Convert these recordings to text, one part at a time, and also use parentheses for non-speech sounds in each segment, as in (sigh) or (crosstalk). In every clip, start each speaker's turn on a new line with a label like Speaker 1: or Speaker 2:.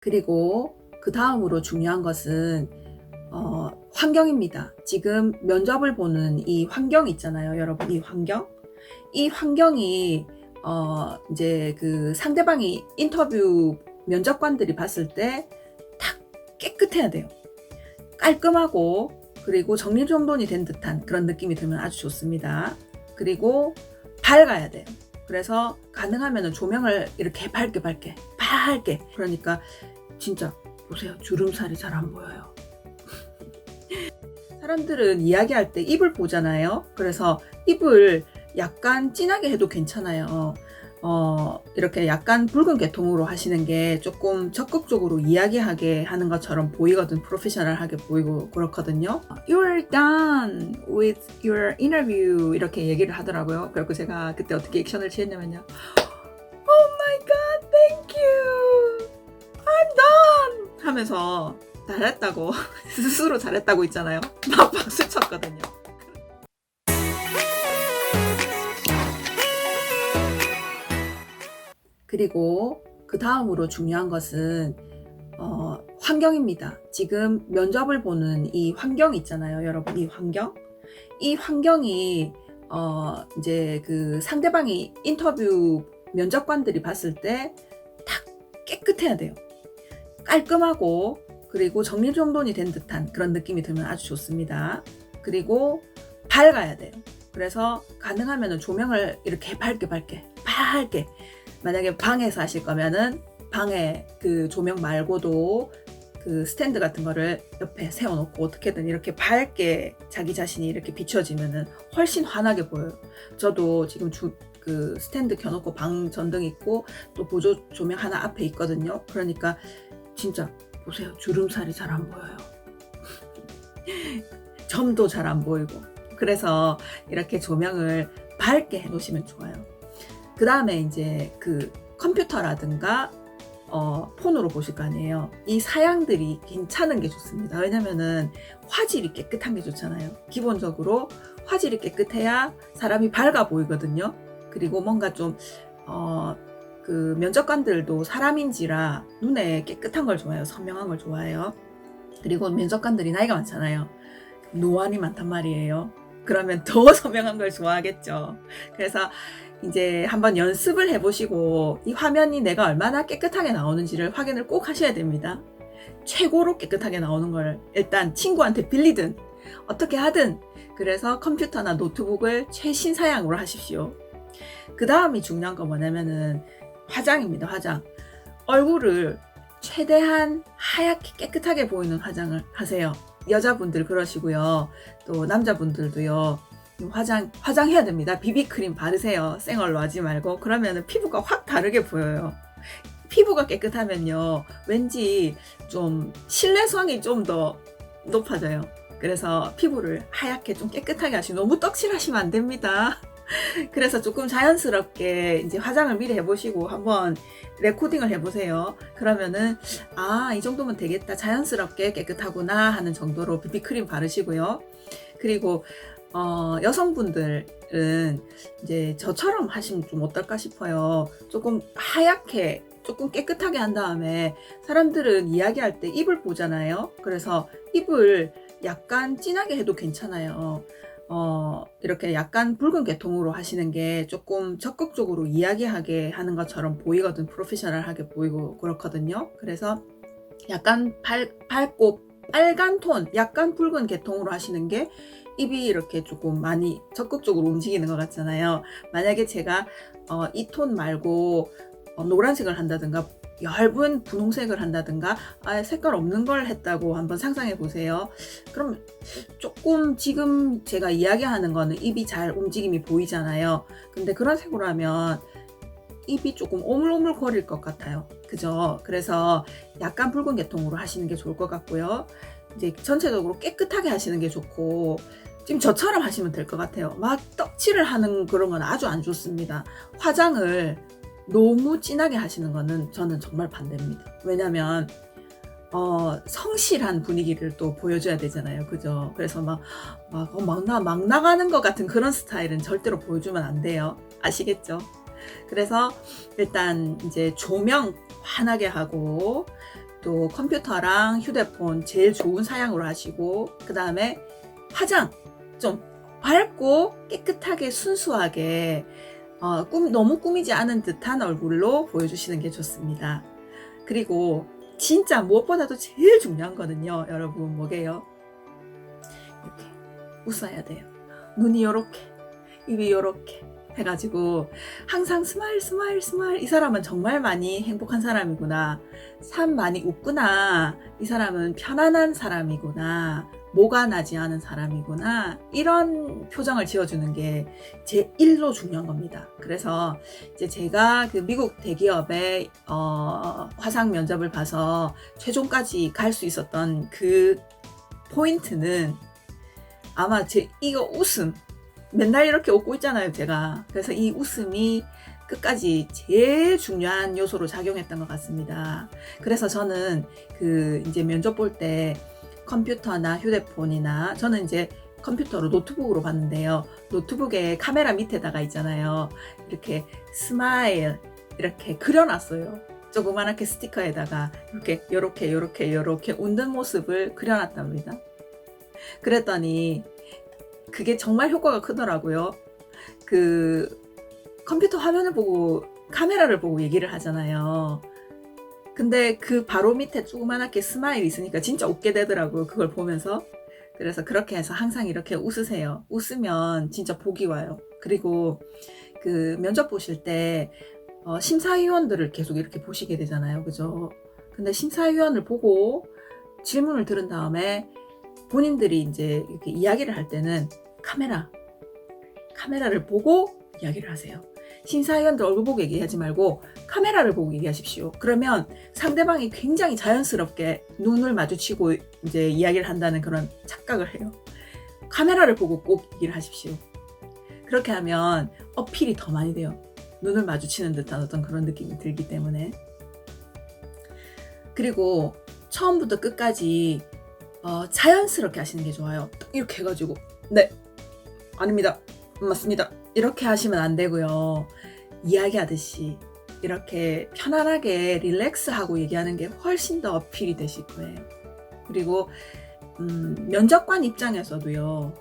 Speaker 1: 그리고 그 다음으로 중요한 것은 어, 환경입니다. 지금 면접을 보는 이 환경 있잖아요, 여러분. 이 환경. 이 환경이 어, 이제 그 상대방이 인터뷰 면접관들이 봤을 때딱 깨끗해야 돼요. 깔끔하고 그리고 정리정돈이 된 듯한 그런 느낌이 들면 아주 좋습니다. 그리고 밝아야 돼요. 그래서 가능하면 조명을 이렇게 밝게 밝게 밝게 그러니까 진짜 보세요. 주름살이 잘 안 보여요. (laughs) 사람들은 이야기할 때 입을 보잖아요. 그래서 입을 약간 진하게 해도 괜찮아요. 어, 이렇게 약간 붉은 계통으로 하시는 게 조금 적극적으로 이야기하게 하는 것처럼 보이거든, 프로페셔널하게 보이고 그렇거든요. You're done with your interview 이렇게 얘기를 하더라고요. 그래서 제가 그때 어떻게 액션을 취했냐면요. 하면서 잘했다고 (laughs) 스스로 잘했다고 있잖아요. 막 박수 쳤거든요. 그리고 그 다음으로 중요한 것은 어, 환경입니다. 지금 면접을 보는 이 환경 있잖아요, 여러분. 이 환경, 이 환경이 어, 이제 그 상대방이 인터뷰 면접관들이 봤을 때 딱 깨끗해야 돼요. 깔끔하고 그리고 정리정돈이 된 듯한 그런 느낌이 들면 아주 좋습니다. 그리고 밝아야 돼요. 그래서 가능하면 조명을 이렇게 밝게 밝게 밝게 만약에 방에서 하실 거면은 방에 그 조명 말고도 그 스탠드 같은 거를 옆에 세워놓고 어떻게든 이렇게 밝게 자기 자신이 이렇게 비춰지면은 훨씬 환하게 보여요. 저도 지금 주, 그 스탠드 켜놓고 방 전등 있고 또 보조 조명 하나 앞에 있거든요. 그러니까 진짜 보세요. 주름살이 잘 안 보여요. (laughs) 점도 잘 안 보이고. 그래서 이렇게 조명을 밝게 해놓으시면 좋아요. 그 다음에 이제 그 컴퓨터라든가 어, 폰으로 보실 거 아니에요. 이 사양들이 괜찮은 게 좋습니다. 왜냐면은 화질이 깨끗한 게 좋잖아요. 기본적으로 화질이 깨끗해야 사람이 밝아 보이거든요. 그리고 뭔가 좀, 어, 그 면접관들도 사람인지라 눈에 깨끗한 걸 좋아해요. 선명한 걸 좋아해요. 그리고 면접관들이 나이가 많잖아요. 노안이 많단 말이에요. 그러면 더 (laughs) 선명한 걸 좋아하겠죠. 그래서 이제 한번 연습을 해보시고 이 화면이 내가 얼마나 깨끗하게 나오는지를 확인을 꼭 하셔야 됩니다. 최고로 깨끗하게 나오는 걸 일단 친구한테 빌리든 어떻게 하든 그래서 컴퓨터나 노트북을 최신 사양으로 하십시오. 그 다음이 중요한 거 뭐냐면은 화장입니다. 화장. 얼굴을 최대한 하얗게 깨끗하게 보이는 화장을 하세요. 여자분들 그러시고요. 또 남자분들도요. 화장 화장해야 됩니다. 비비크림 바르세요. 생얼로 하지 말고 그러면 피부가 확 다르게 보여요. 피부가 깨끗하면요. 왠지 좀 신뢰성이 좀 더 높아져요. 그래서 피부를 하얗게 좀 깨끗하게 하시고 너무 떡칠하시면 안 됩니다. (laughs) 그래서 조금 자연스럽게 이제 화장을 미리 해보시고 한번 레코딩을 해보세요. 그러면은 아, 이 정도면 되겠다. 자연스럽게 깨끗하구나 하는 정도로 비비크림 바르시고요. 그리고 어, 여성분들은 이제 저처럼 하시면 좀 어떨까 싶어요. 조금 하얗게 조금 깨끗하게 한 다음에 사람들은 이야기할 때 입을 보잖아요. 그래서 입을 약간 진하게 해도 괜찮아요. 어, 이렇게 약간 붉은 계통으로 하시는 게 조금 적극적으로 이야기하게 하는 것처럼 보이거든. 프로페셔널하게 보이고 그렇거든요. 그래서 약간 밝, 밝고 빨간 톤, 약간 붉은 계통으로 하시는 게 입이 이렇게 조금 많이 적극적으로 움직이는 것 같잖아요. 만약에 제가 어, 이톤 말고 어, 노란색을 한다든가 얇은 분홍색을 한다든가 아예 색깔 없는 걸 했다고 한번 상상해 보세요. 그럼 조금 지금 제가 이야기하는 거는 입이 잘 움직임이 보이잖아요. 근데 그런 색으로 하면 입이 조금 오물오물 거릴 것 같아요. 그죠? 그래서 약간 붉은 계통으로 하시는 게 좋을 것 같고요. 이제 전체적으로 깨끗하게 하시는 게 좋고 지금 저처럼 하시면 될 것 같아요. 막 떡칠을 하는 그런 건 아주 안 좋습니다. 화장을 너무 진하게 하시는 거는 저는 정말 반대입니다. 왜냐면 어, 성실한 분위기를 또 보여줘야 되잖아요. 그죠? 그래서 막, 막, 어, 막, 나, 막 나가는 것 같은 그런 스타일은 절대로 보여주면 안 돼요. 아시겠죠? 그래서 일단 이제 조명 환하게 하고 또 컴퓨터랑 휴대폰 제일 좋은 사양으로 하시고 그 다음에 화장 좀 밝고 깨끗하게 순수하게 어, 꿈, 너무 꾸미지 않은 듯한 얼굴로 보여주시는 게 좋습니다. 그리고 진짜 무엇보다도 제일 중요한 거는요, 여러분, 뭐게요? 이렇게 웃어야 돼요. 눈이 요렇게, 입이 요렇게 해가지고 항상 스마일, 스마일, 스마일. 이 사람은 정말 많이 행복한 사람이구나. 참 많이 웃구나. 이 사람은 편안한 사람이구나. 뭐가 나지 않은 사람이구나. 이런 표정을 지어주는 게 제1로 중요한 겁니다. 그래서 이제 제가 그 미국 대기업의 어, 화상 면접을 봐서 최종까지 갈 수 있었던 그 포인트는 아마 제 이거 웃음 맨날 이렇게 웃고 있잖아요 제가 그래서 이 웃음이 끝까지 제일 중요한 요소로 작용했던 것 같습니다 그래서 저는 그 이제 면접 볼때 컴퓨터나 휴대폰이나 저는 이제 컴퓨터로 노트북으로 봤는데요. 노트북에 카메라 밑에다가 있잖아요. 이렇게 스마일 이렇게 그려놨어요. 조그만하게 스티커에다가 이렇게 이렇게이렇게이렇게 웃는 모습을 그려놨답니다. 그랬더니 그게 정말 효과가 크더라고요. 그 컴퓨터 화면을 보고 카메라를 보고 얘기를 하잖아요. 근데 그 바로 밑에 조그만하게 스마일 이 있으니까 진짜 웃게 되더라고요. 그걸 보면서. 그래서 그렇게 해서 항상 이렇게 웃으세요. 웃으면 진짜 복이 와요. 그리고 그 면접 보실 때 어, 심사위원들을 계속 이렇게 보시게 되잖아요. 그죠? 근데 심사위원을 보고 질문을 들은 다음에 본인들이 이제 이렇게 이야기를 할 때는 카메라, 카메라를 보고 이야기를 하세요. 심사위원들 얼굴 보고 얘기하지 말고 카메라를 보고 얘기하십시오. 그러면 상대방이 굉장히 자연스럽게 눈을 마주치고 이제 이야기를 한다는 그런 착각을 해요. 카메라를 보고 꼭 얘기를 하십시오. 그렇게 하면 어필이 더 많이 돼요. 눈을 마주치는 듯한 어떤 그런 느낌이 들기 때문에. 그리고 처음부터 끝까지 어, 자연스럽게 하시는 게 좋아요. 이렇게 해가지고, 네, 아닙니다. 맞습니다. 이렇게 하시면 안 되고요. 이야기하듯이 이렇게 편안하게 릴렉스하고 얘기하는 게 훨씬 더 어필이 되실 거예요. 그리고 음, 면접관 입장에서도요.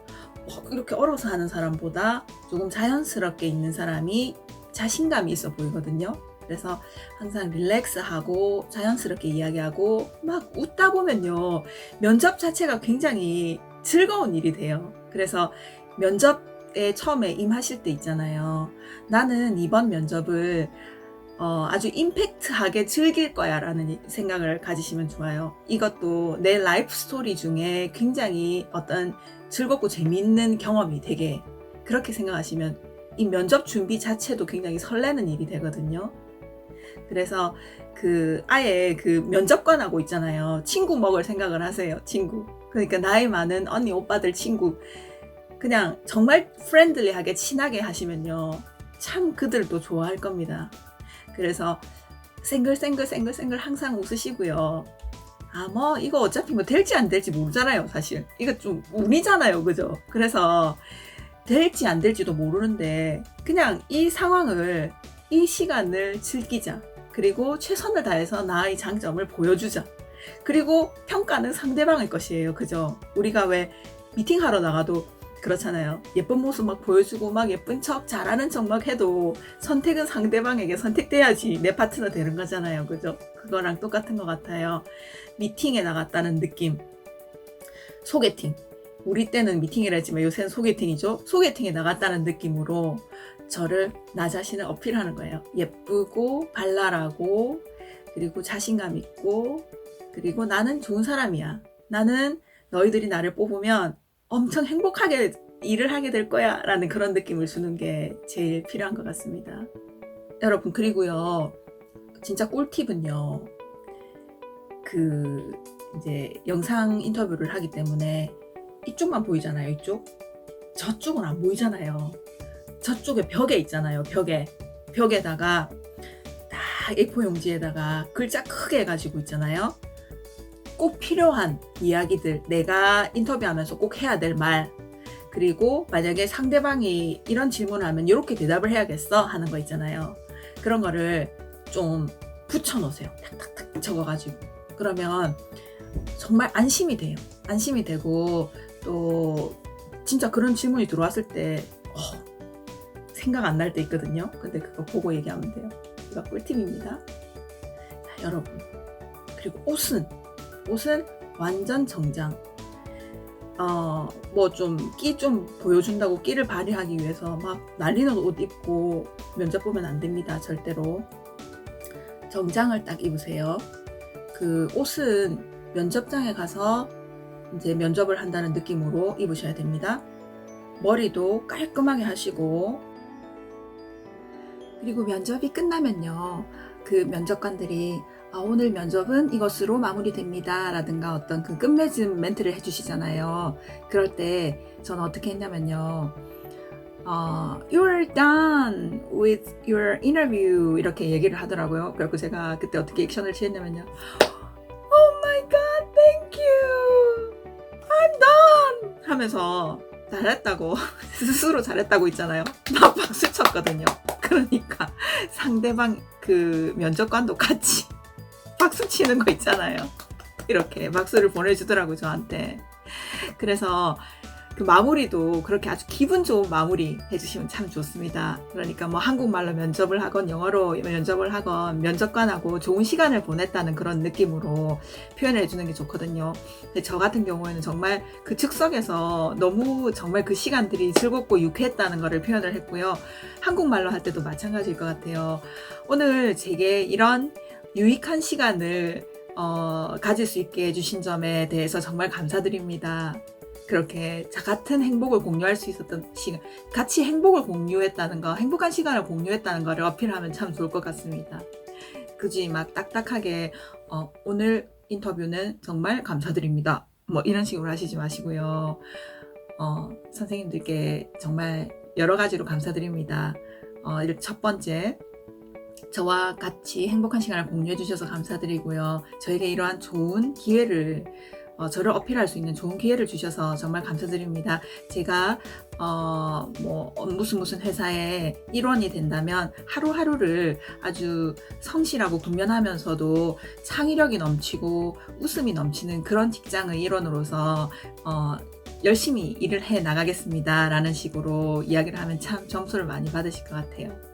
Speaker 1: 이렇게 어, 얼어서 하는 사람보다 조금 자연스럽게 있는 사람이 자신감이 있어 보이거든요. 그래서 항상 릴렉스하고 자연스럽게 이야기하고 막 웃다 보면요. 면접 자체가 굉장히 즐거운 일이 돼요. 그래서 면접 면 처음에 임하실 때 있잖아요. 나는 이번 면접을 어, 아주 임팩트하게 즐길 거야 라는 생각을 가지시면 좋아요. 이것도 내 라이프 스토리 중에 굉장히 어떤 즐겁고 재미있는 경험이 되게 그렇게 생각하시면 이 면접 준비 자체도 굉장히 설레는 일이 되거든요. 그래서 그 아예 그 면접관하고 있잖아요. 친구 먹을 생각을 하세요. 친구. 그러니까 나이 많은 언니 오빠들 친구 그냥 정말 프렌들리하게 친하게 하시면요. 참 그들도 좋아할 겁니다. 그래서 생글생글생글생글 항상 웃으시고요. 아, 뭐, 이거 어차피 뭐 될지 안 될지 모르잖아요, 사실. 이거 좀 운이잖아요, 그죠? 그래서 될지 안 될지도 모르는데, 그냥 이 상황을, 이 시간을 즐기자. 그리고 최선을 다해서 나의 장점을 보여주자. 그리고 평가는 상대방의 것이에요, 그죠? 우리가 왜 미팅하러 나가도 그렇잖아요. 예쁜 모습 막 보여주고 막 예쁜 척 잘하는 척 막 해도 선택은 상대방에게 선택돼야지 내 파트너 되는 거잖아요. 그죠? 그거랑 똑같은 것 같아요. 미팅에 나갔다는 느낌. 소개팅. 우리 때는 미팅이라 했지만 요새는 소개팅이죠. 소개팅에 나갔다는 느낌으로 저를 나 자신을 어필하는 거예요. 예쁘고 발랄하고 그리고 자신감 있고 그리고 나는 좋은 사람이야. 나는 너희들이 나를 뽑으면 엄청 행복하게 일을 하게 될 거야 라는 그런 느낌을 주는 게 제일 필요한 것 같습니다. 여러분, 그리고요, 진짜 꿀팁은요, 그, 이제 영상 인터뷰를 하기 때문에 이쪽만 보이잖아요, 이쪽. 저쪽은 안 보이잖아요. 저쪽에 벽에 있잖아요, 벽에. 벽에다가 딱 A4 용지에다가 글자 크게 해가지고 있잖아요. 꼭 필요한 이야기들, 내가 인터뷰하면서 꼭 해야 될 말, 그리고 만약에 상대방이 이런 질문을 하면 이렇게 대답을 해야겠어 하는 거 있잖아요. 그런 거를 좀 붙여놓으세요. 탁탁탁 적어가지고. 그러면 정말 안심이 돼요. 안심이 되고 또 진짜 그런 질문이 들어왔을 때 어, 생각 안 날 때 있거든요. 근데 그거 보고 얘기하면 돼요. 이거 꿀팁입니다. 자, 여러분 그리고 옷은 옷은 완전 정장. 어, 뭐 좀 끼 좀 보여준다고 끼를 발휘하기 위해서 막 날리는 옷 입고 면접 보면 안 됩니다. 절대로. 정장을 딱 입으세요. 그 옷은 면접장에 가서 이제 면접을 한다는 느낌으로 입으셔야 됩니다. 머리도 깔끔하게 하시고 그리고 면접이 끝나면요. 그 면접관들이 아, 오늘 면접은 이것으로 마무리됩니다. 라든가 어떤 그 끝맺음 멘트를 해주시잖아요. 그럴 때 저는 어떻게 했냐면요. 어, you're done with your interview. 이렇게 얘기를 하더라고요. 그래서 제가 그때 어떻게 액션을 취했냐면요. Oh my god, thank you. I'm done. 하면서 잘했다고, (laughs) 스스로 잘했다고 있잖아요. 막 박수 쳤거든요. 그러니까 상대방 그 면접관도 같이 박수 치는 거 있잖아요. 이렇게 박수를 보내주더라고 저한테. 그래서 그 마무리도 그렇게 아주 기분 좋은 마무리 해주시면 참 좋습니다. 그러니까 뭐 한국말로 면접을 하건 영어로 면접을 하건 면접관하고 좋은 시간을 보냈다는 그런 느낌으로 표현해 주는 게 좋거든요. 저 같은 경우에는 정말 그 즉석에서 너무 정말 그 시간들이 즐겁고 유쾌했다는 것을 표현을 했고요. 한국말로 할 때도 마찬가지일 것 같아요. 오늘 제게 이런 유익한 시간을 어, 가질 수 있게 해주신 점에 대해서 정말 감사드립니다. 그렇게 같은 행복을 공유할 수 있었던 시간, 같이 행복을 공유했다는 거, 행복한 시간을 공유했다는 거를 어필하면 참 좋을 것 같습니다. 굳이 막 딱딱하게 어, 오늘 인터뷰는 정말 감사드립니다. 뭐 이런 식으로 하시지 마시고요. 어, 선생님들께 정말 여러 가지로 감사드립니다. 어, 첫 번째, 저와 같이 행복한 시간을 공유해 주셔서 감사드리고요. 저에게 이러한 좋은 기회를 어, 저를 어필할 수 있는 좋은 기회를 주셔서 정말 감사드립니다. 제가 어, 뭐 어, 무슨 무슨 회사의 일원이 된다면 하루하루를 아주 성실하고 분면하면서도 창의력이 넘치고 웃음이 넘치는 그런 직장의 일원으로서 어, 열심히 일을 해 나가겠습니다. 라는 식으로 이야기를 하면 참 점수를 많이 받으실 것 같아요.